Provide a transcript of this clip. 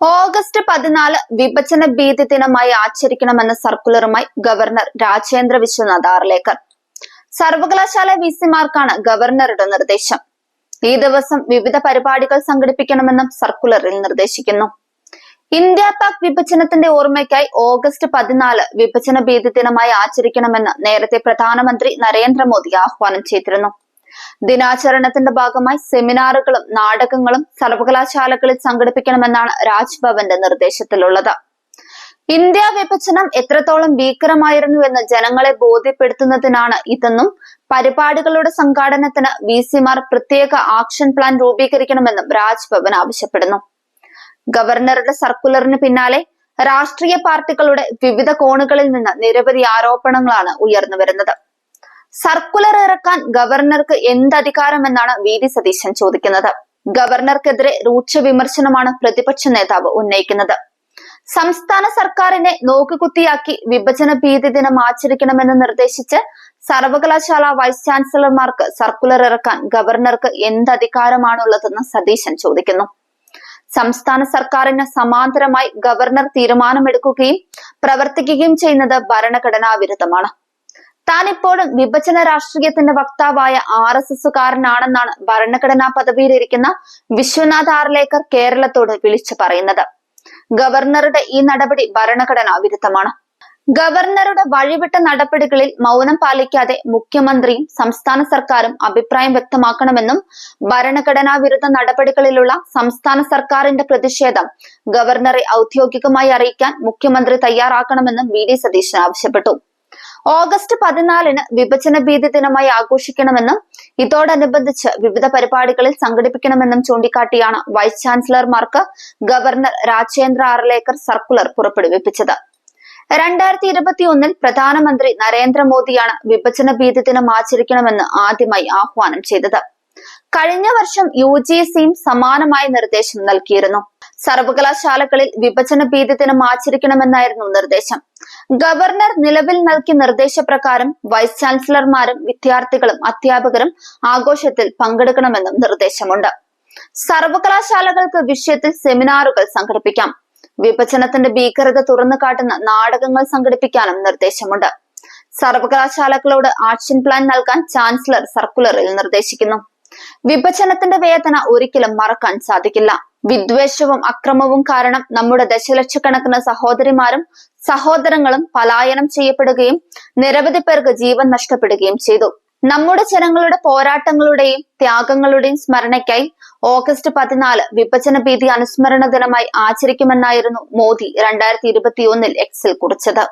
August പതിനാല് വിഭജന ഭീതി ദിനമായി ആചരിക്കണമെന്ന സർക്കുലറുമായി ഗവർണർ രാജേന്ദ്ര വിശ്വനാഥ് ആർലേക്കർ സർവകലാശാല വി സിമാർക്കാണ് ഗവർണറുടെ നിർദ്ദേശം. ഈ ദിവസം വിവിധ പരിപാടികൾ സംഘടിപ്പിക്കണമെന്നും സർക്കുലറിൽ നിർദ്ദേശിക്കുന്നു. ഇന്ത്യ പാക് വിഭജനത്തിന്റെ ഓർമ്മയ്ക്കായി ഓഗസ്റ്റ് പതിനാല് വിഭജന ഭീതി ദിനമായി ആചരിക്കണമെന്ന് നേരത്തെ പ്രധാനമന്ത്രി നരേന്ദ്രമോദി ആഹ്വാനം ചെയ്തിരുന്നു. ദിനാചരണത്തിന്റെ ഭാഗമായി സെമിനാറുകളും നാടകങ്ങളും സർവകലാശാലകളിൽ സംഘടിപ്പിക്കണമെന്നാണ് രാജ്ഭവന്റെ നിർദ്ദേശത്തിലുള്ളത്. ഇന്ത്യ വിഭജനം എത്രത്തോളം ഭീകരമായിരുന്നു എന്ന് ജനങ്ങളെ ബോധ്യപ്പെടുത്തുന്നതിനാണ് ഇതെന്നും പരിപാടികളുടെ സംഘാടനത്തിന് വി സിമാർ പ്രത്യേക ആക്ഷൻ പ്ലാൻ രൂപീകരിക്കണമെന്നും രാജ്ഭവൻ ആവശ്യപ്പെടുന്നു. ഗവർണറുടെ സർക്കുലറിന് പിന്നാലെ രാഷ്ട്രീയ പാർട്ടികളുടെ വിവിധ കോണുകളിൽ നിന്ന് നിരവധി ആരോപണങ്ങളാണ് ഉയർന്നു വരുന്നത് സർക്കുലർ ഇറക്കാൻ ഗവർണർക്ക് എന്ത് അധികാരമെന്നാണ് വി ഡി സതീശൻ ചോദിക്കുന്നത്. ഗവർണർക്കെതിരെ രൂക്ഷ വിമർശനമാണ് പ്രതിപക്ഷ നേതാവ് ഉന്നയിക്കുന്നത്. സംസ്ഥാന സർക്കാരിനെ നോക്കുകുത്തിയാക്കി വിഭജന ഭീതി ദിനം ആചരിക്കണമെന്ന് നിർദ്ദേശിച്ച് സർവകലാശാല വൈസ് ചാൻസലർമാർക്ക് സർക്കുലർ ഇറക്കാൻ ഗവർണർക്ക് എന്ത് അധികാരമാണുള്ളതെന്ന് സതീശൻ ചോദിക്കുന്നു. സംസ്ഥാന സർക്കാരിന് സമാന്തരമായി ഗവർണർ തീരുമാനമെടുക്കുകയും പ്രവർത്തിക്കുകയും ചെയ്യുന്നത് ഭരണഘടനാ വിരുദ്ധമാണ് താൻ ഇപ്പോഴും വിഭജന രാഷ്ട്രീയത്തിന്റെ വക്താവായ ആർ എസ് എസുകാരനാണെന്നാണ് ഭരണഘടനാ പദവിയിലിരിക്കുന്ന വിശ്വനാഥ് ആർലേക്കർ കേരളത്തോട് വിളിച്ചു പറയുന്നത്. ഗവർണറുടെ ഈ നടപടി ഭരണഘടനാ വിരുദ്ധമാണ്. ഗവർണറുടെ വഴിവിട്ട നടപടികളിൽ മൗനം പാലിക്കാതെ മുഖ്യമന്ത്രിയും സംസ്ഥാന സർക്കാരും അഭിപ്രായം വ്യക്തമാക്കണമെന്നും ഭരണഘടനാ വിരുദ്ധ നടപടികളിലുള്ള സംസ്ഥാന സർക്കാരിന്റെ പ്രതിഷേധം ഗവർണറെ ഔദ്യോഗികമായി അറിയിക്കാൻ മുഖ്യമന്ത്രി തയ്യാറാക്കണമെന്നും വി ഡി സതീശൻ ആവശ്യപ്പെട്ടു. ഓഗസ്റ്റ് പതിനാലിന് വിഭജന ഭീതി ദിനമായി ആഘോഷിക്കണമെന്നും ഇതോടനുബന്ധിച്ച് വിവിധ പരിപാടികളിൽ സംഘടിപ്പിക്കണമെന്നും ചൂണ്ടിക്കാട്ടിയാണ് വൈസ് ചാൻസലർമാർക്ക് ഗവർണർ രാജേന്ദ്ര ആർലേക്കർ സർക്കുലർ പുറപ്പെടുവിപ്പിച്ചത്. രണ്ടായിരത്തി ഇരുപത്തി ഒന്നിൽ പ്രധാനമന്ത്രി നരേന്ദ്രമോദിയാണ് വിഭജന ഭീതി ദിനം ആചരിക്കണമെന്ന് ആദ്യമായി ആഹ്വാനം ചെയ്തത്. കഴിഞ്ഞ വർഷം യു ജി സിയും സമാനമായ നിർദ്ദേശം നൽകിയിരുന്നു. സർവകലാശാലകളിൽ വിഭജന ഭീതി ദിനം ആചരിക്കണമെന്നായിരുന്നു നിർദ്ദേശം. ഗവർണർ നിലവിൽ നൽകിയ നിർദ്ദേശപ്രകാരം വൈസ് ചാൻസലർമാരും വിദ്യാർത്ഥികളും അധ്യാപകരും ആഘോഷത്തിൽ പങ്കെടുക്കണമെന്നും നിർദ്ദേശമുണ്ട്. സർവകലാശാലകൾക്ക് വിഷയത്തിൽ സെമിനാറുകൾ സംഘടിപ്പിക്കാം. വിഭജനത്തിന്റെ ഭീകരത തുറന്നു കാട്ടുന്ന നാടകങ്ങൾ സംഘടിപ്പിക്കാനും നിർദ്ദേശമുണ്ട്. സർവകലാശാലകളോട് ആക്ഷൻ പ്ലാൻ നൽകാൻ ചാൻസലർ സർക്കുലറിൽ നിർദ്ദേശിക്കുന്നു. വിഭജനത്തിന്റെ വേദന ഒരിക്കലും മറക്കാൻ സാധിക്കില്ല. വിദ്വേഷവും അക്രമവും കാരണം നമ്മുടെ ദശലക്ഷക്കണക്കിന് സഹോദരിമാരും സഹോദരങ്ങളും പലായനം ചെയ്യപ്പെടുകയും നിരവധി പേർക്ക് ജീവൻ നഷ്ടപ്പെടുകയും ചെയ്തു. നമ്മുടെ ജനങ്ങളുടെ പോരാട്ടങ്ങളുടെയും ത്യാഗങ്ങളുടെയും സ്മരണയ്ക്കായി ഓഗസ്റ്റ് പതിനാല് വിഭജന ഭീതി അനുസ്മരണ ദിനമായി ആചരിക്കുമെന്നായിരുന്നു മോദി രണ്ടായിരത്തി ഇരുപത്തിയൊന്നിൽ എക്സിൽ കുറിച്ചത്.